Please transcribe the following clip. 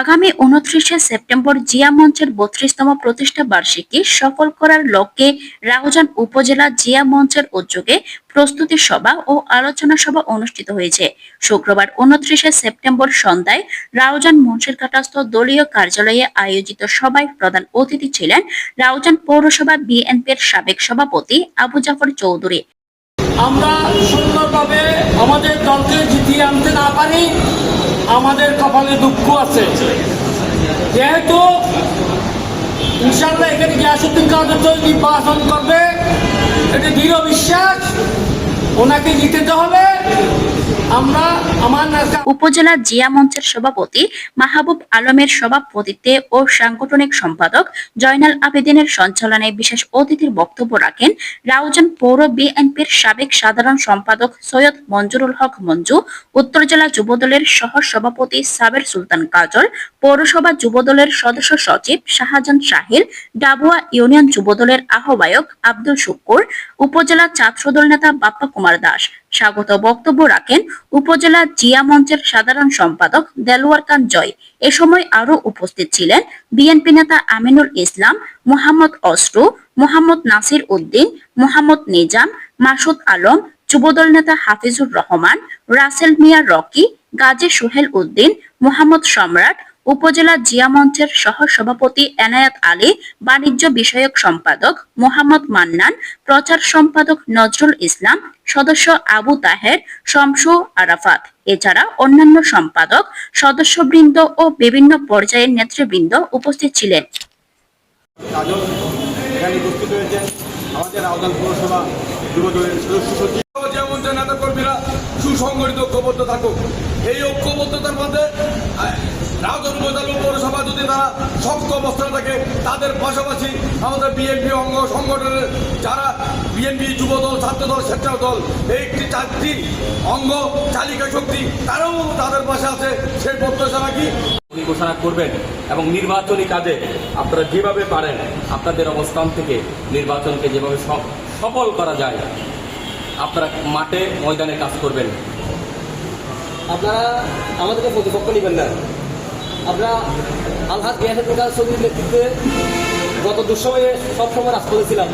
আগামী উনত্রিশে সেপ্টেম্বর জিয়া মঞ্চের বত্রিশতম প্রতিষ্ঠা বার্ষিকী সফল করার লক্ষ্যে রাউজান উপজেলা জিয়া মঞ্চের উদ্যোগে প্রস্তুতি সভা ও আলোচনা সভা অনুষ্ঠিত হয়েছে। শুক্রবার উনত্রিশে সেপ্টেম্বর সন্ধ্যায় রাউজান মুন্সিরঘাটস্থ দলীয় কার্যালয়ে আয়োজিত সভায় প্রধান অতিথি ছিলেন রাউজান পৌরসভা বিএনপির সাবেক সভাপতি আবু জাফর চৌধুরী। আমরা সুন্দরভাবে আমাদের দলকে জিতিয়ে আনতে না পারি, আমাদের কপালে দুঃখ আছে। যেহেতু ইনশাল্লাহ এখানে গিয়াসুদ্দিন কাদের নির্বাচন করবে, এটি দৃঢ় বিশ্বাস। ওনাকে জিতেতে হবে। উপজেলা জিয়া মঞ্চের সভাপতি মাহবুব আলমের সভাপতিত্বে ও সাংগঠনিক সম্পাদক জয়নাল আবেদিনের সঞ্চালনে বিশেষ অতিথির বক্তব্য রাখেন রাউজান পৌর বিএনপির সাবেক সাধারণ সম্পাদক সৈয়দ মঞ্জুরুল হক মঞ্জু, উত্তর জেলা যুবদলের সহ সভাপতি সাবের সুলতান কাজল, পৌরসভা যুবদলের সদস্য সচিব শাহজাহান শাহিল, ডাবুয়া ইউনিয়ন যুবদলের আহ্বায়ক আব্দুল শুক্কুর উপজেলা ছাত্রদল নেতা বাপ্পা কুমার দাস। স্বাগত বক্তব্য রাখেন উপজেলা জিয়া মঞ্চের সাধারণ সম্পাদক দেলোয়ার খান জয়। এ সময় আরও উপস্থিত ছিলেন বিএনপি নেতা আমিনুল ইসলাম, মোহাম্মদ অস্ট্রু মোহাম্মদ নাসির উদ্দিন, মোহাম্মদ নিজাম, মাসুদ আলম, যুবদল নেতা হাফিজুর রহমান, রাসেল মিয়া রকি, গাজী সোহেল উদ্দিন, মোহাম্মদ সম্রাট উপজেলা জিয়া মঞ্চের সহ সভাপতি এনায়েত আলী বাণিজ্য বিষয়ক সম্পাদক মোহাম্মদ মান্নান প্রচার সম্পাদক নজরুল ইসলাম সদস্য আবু তাহের শমসু আরাফাত। এছাড়া অন্যান্য সম্পাদক সদস্যবৃন্দ ও বিভিন্ন পর্যায়ের নেতৃবৃন্দ উপস্থিত ছিলেন। কাজল এখানে উপস্থিত হয়েছেন আমাদের আওতাল পৌরসভা যুবদলের সদস্য সচিব। যেমন নেতা কর্মীরা সুসংগঠিত ঐক্যবদ্ধ থাকুক। এই ঐক্যবদ্ধতার মধ্যে রাজন উপজেলা পৌরসভা যদি তারা শক্ত অবস্থানে থাকে তাদের পাশাপাশি আমাদের বিএনপি অঙ্গ সংগঠনের যারা বিএনপি যুবদল ছাত্রদল স্বেচ্ছাসেবক দল এই একটি চারটি অঙ্গ চালিকা শক্তি তারাও তাদের পাশে আছে সেই প্রত্যাশা রাখি। ঘোষণা করবেন এবং নির্বাচনী কাজে আপনারা যেভাবে পারেন আপনাদের অবস্থান থেকে নির্বাচনকে যেভাবে সফ- সফল করা যায় আপনারা মাঠে ময়দানে কাজ করবেন। আপনারা আমাদেরকে প্রতিপক্ষ নেবেন না। আমরা আলহাজ গিয়াসের কাদের ছবির নেতৃত্বে গত দুঃসময়ে সবসময় রাজ করেছিলাম।